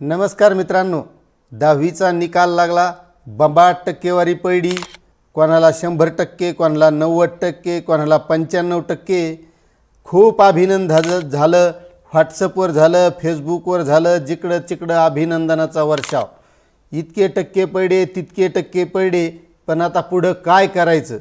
नमस्कार मित्रांनो दहावीचा निकाल लागला बंबाट टक्केवारी पैडी कोणाला शंभर टक्के कोणाला नव्वद टक्के कोणाला पंच्याण्णव टक्के. खूप अभिनंदन झालं झालं व्हॉट्सअपवर झालं फेसबुकवर झालं जिकडं तिकडं अभिनंदनाचा वर्षाव. इतके टक्के पैडे तितके टक्के पैडे पण आता पुढं काय करायचं?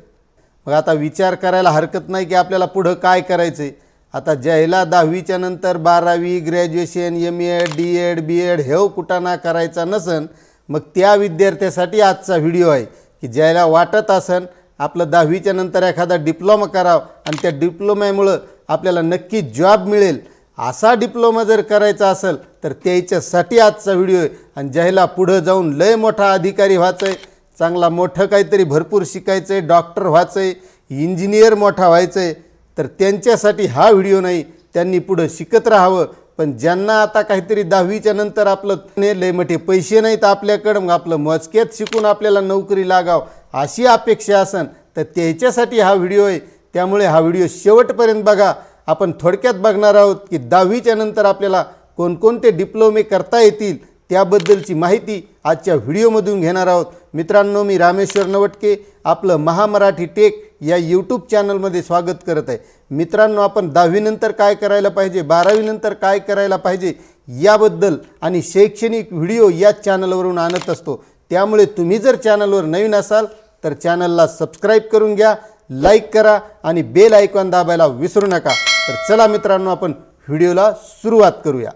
मग आता विचार करायला हरकत नाही की आपल्याला पुढं काय करायचं आहे आता ज्याला दहावीच्या नंतर बारावी graduation M Ed D Ed B Ed हेव कुटाणा करायचा नसन मग त्या विद्यार्थ्यासाठी आजचा व्हिडिओ आहे की ज्याला वाटत असन आपलं दहावीच्या नंतर एखादा डिप्लोमा करावं आणि त्या डिप्लोम्यामुळं आपल्याला नक्की जॉब मिळेल असा डिप्लोमा जर करायचा असेल तर त्याच्यासाठी आजचा व्हिडिओ आहे. आणि ज्याला पुढं जाऊन लय मोठा अधिकारी व्हायचं आहे चांगला मोठं काहीतरी भरपूर शिकायचं आहे डॉक्टर व्हायचं आहे इंजिनियर मोठा व्हायचं आहे तर त्यांच्यासाठी हा व्हिडिओ नाही त्यांनी पुढं शिकत राहावं. पण ज्यांना आता काहीतरी दहावीच्या नंतर आपलं लय मोठे पैसे नाहीत आपल्याकडं मग आपलं मजक्यात शिकून आपल्याला नोकरी लागाव अशी अपेक्षा असन तर त्याच्यासाठी हा व्हिडिओ आहे. त्यामुळे हा व्हिडिओ शेवटपर्यंत बघा. आपण थोडक्यात बघणार आहोत की दहावीच्या नंतर आपल्याला कोणकोणते डिप्लोमे करता येतील त्याबद्दलची माहिती आजच्या व्हिडिओमधून घेणार आहोत. मित्रांनो मी रामेश्वर नवटके आपलं महामराठी टेक या यूट्यूब चॅनलमध्ये स्वागत करत आहे. मित्रांनो आपण दहावीनंतर काय करायला पाहिजे बारावीनंतर काय करायला पाहिजे याबद्दल आणि शैक्षणिक व्हिडिओ या चॅनलवरून आणत असतो. त्यामुळे तुम्ही जर चॅनलवर नवीन असाल तर चॅनलला सबस्क्राईब करून घ्या लाईक करा आणि बेल आयकॉन दाबायला विसरू नका. तर चला मित्रांनो आपण व्हिडिओला सुरुवात करूया.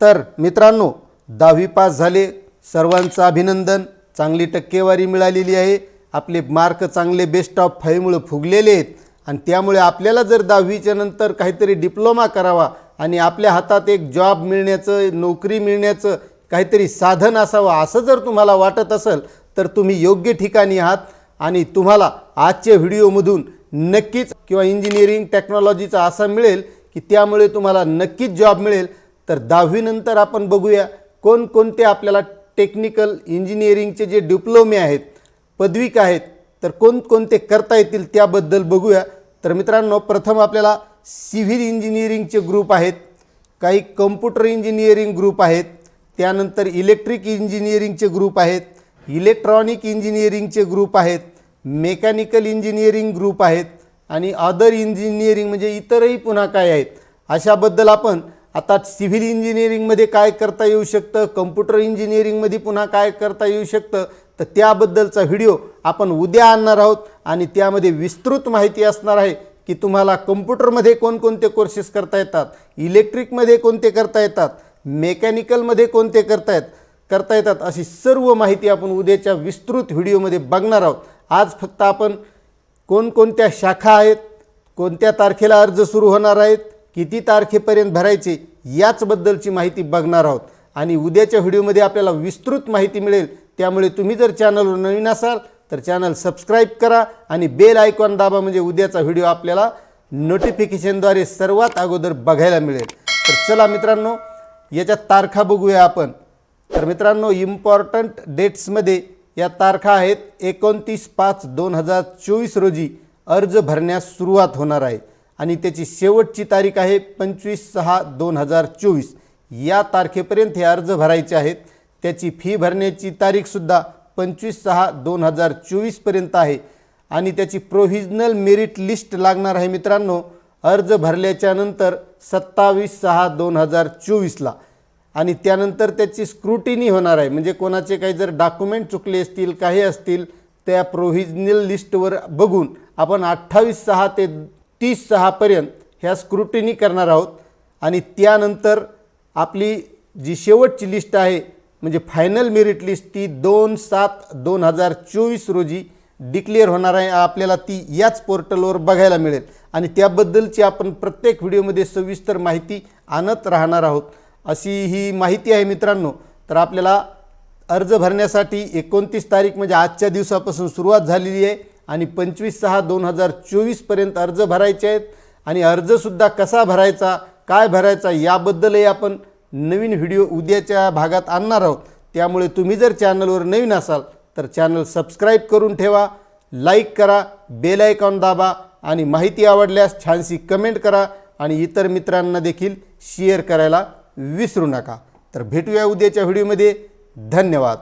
तर मित्रांनो दहावी पास झाले. सर्वांचं अभिनंदन. चांगली टक्केवारी मिळालेली आहे. आपले मार्क चांगले बेस्ट ऑफ फाईव्हमुळं फुगलेले आहेत. आणि त्यामुळे आपल्याला जर दहावीच्या नंतर काहीतरी डिप्लोमा करावा आणि आपल्या हातात एक जॉब मिळण्याचं नोकरी मिळण्याचं काहीतरी साधन असावं असं जर तुम्हाला वाटत असेल तर तुम्ही योग्य ठिकाणी आहात. आणि तुम्हाला आजच्या व्हिडिओमधून नक्कीच किंवा इंजिनिअरिंग टेक्नॉलॉजीचा असा मिळेल की त्यामुळे तुम्हाला नक्कीच जॉब मिळेल. तर दहावीनंतर आपण बघूया कोणकोणते आपल्याला टेक्निकल इंजिनिअरिंगचे जे डिप्लोमे आहेत पदविका आहेत तर कोणकोणते करता येतील त्याबद्दल बघूया. तर मित्रांनो प्रथम आपल्याला सिव्हिल इंजिनिअरिंगचे ग्रुप आहेत काही कम्प्युटर इंजिनिअरिंग ग्रुप आहेत त्यानंतर इलेक्ट्रिक इंजिनिअरिंगचे ग्रुप आहेत इलेक्ट्रॉनिक इंजिनिअरिंगचे ग्रुप आहेत मेकॅनिकल इंजिनिअरिंग ग्रुप आहेत आणि अदर इंजिनिअरिंग म्हणजे इतरही पुन्हा काय आहेत. अशाबद्दल आपण आता सिव्हिल इंजिनिअरिंगमध्ये काय करता येऊ शकतं? कम्प्युटर इंजिनिअरिंगमध्ये पुन्हा काय करता येऊ शकतं? तर त्याबद्दलचा व्हिडिओ आपण उद्या आणणार आहोत आणि त्यामध्ये विस्तृत माहिती असणार आहे की तुम्हाला कम्प्युटरमध्ये कोणकोणते कोर्सेस करता येतात? इलेक्ट्रिकमध्ये कोणते करता येतात? मेकॅनिकलमध्ये कोणते करता येत करता येतात? अशी सर्व माहिती आपण उद्याच्या विस्तृत व्हिडिओमध्ये बघणार आहोत. आज फक्त आपण कोणकोणत्या शाखा आहेत? कोणत्या तारखेला अर्ज सुरू होणार आहेत? किती तारखेपर्यंत भरायचे याचबद्दलची माहिती बघणार आहोत. आणि उद्याच्या व्हिडिओमध्ये आपल्याला विस्तृत माहिती मिळेल. त्यामुळे तुम्ही जर चॅनलवर नवीन असाल तर चॅनल सबस्क्राईब करा आणि बेल आयकॉन दाबा म्हणजे उद्याचा व्हिडिओ आपल्याला नोटिफिकेशनद्वारे सर्वात अगोदर बघायला मिळेल. तर चला मित्रांनो याच्या तारखा बघूया आपण. तर मित्रांनो इम्पॉर्टंट डेट्समध्ये या तारखा आहेत एकोणतीस पाच दोन हजार चोवीस रोजी अर्ज भरण्यास सुरुवात होणार आहे. आणि त्याची शेवटची तारीख आहे पंचवीस सहा दोन हजार चोवीस. या तारखेपर्यंत हे अर्ज भरायचे आहेत. त्याची फी भरण्याची तारीखसुद्धा पंचवीस सहा दोन हजार चोवीसपर्यंत आहे. आणि त्याची प्रोव्हिजनल मेरिट लिस्ट लागणार आहे मित्रांनो. अर्ज भरल्याच्या नंतर सत्तावीस सहा दोन हजार चोवीसला. आणि त्यानंतर त्याची स्क्रुटिनी होणार आहे. म्हणजे कोणाचे काही जर डॉक्युमेंट चुकले असतील काही असतील त्या प्रोव्हिजनल लिस्टवर बघून आपण अठ्ठावीस सहा ते तीस सहापर्यंत ह्या स्क्रुटिनी करणार आहोत. आणि त्यानंतर आपली जी शेवटची लिस्ट आहे म्हणजे फायनल मेरिट लिस्ट ती दोन सात दोन हजार चोवीस रोजी डिक्लेअर होणार आहे. आपल्याला ती याच पोर्टलवर बघायला मिळेल. आणि त्याबद्दलची आपण प्रत्येक व्हिडिओमध्ये सविस्तर माहिती आणत राहणार आहोत. अशी ही माहिती आहे मित्रांनो. तर आपल्याला अर्ज भरण्यासाठी एकोणतीस तारीख म्हणजे आजच्या दिवसापासून सुरुवात झालेली आहे. आणि पंचवीस सहा दोन हजार चोवीसपर्यंत अर्ज भरायचे आहेत. आणि अर्जसुद्धा कसा भरायचा काय भरायचा याबद्दलही आपण नवीन व्हिडिओ उद्याच्या भागात आणणार आहोत. त्यामुळे तुम्ही जर चॅनलवर नवीन असाल तर चॅनल सबस्क्राईब करून ठेवा लाईक करा बेल आयकॉन दाबा आणि माहिती आवडल्यास छानशी कमेंट करा आणि इतर मित्रांना देखील शेअर करायला विसरू नका. तर भेटूया उद्याच्या व्हिडिओमध्ये. धन्यवाद.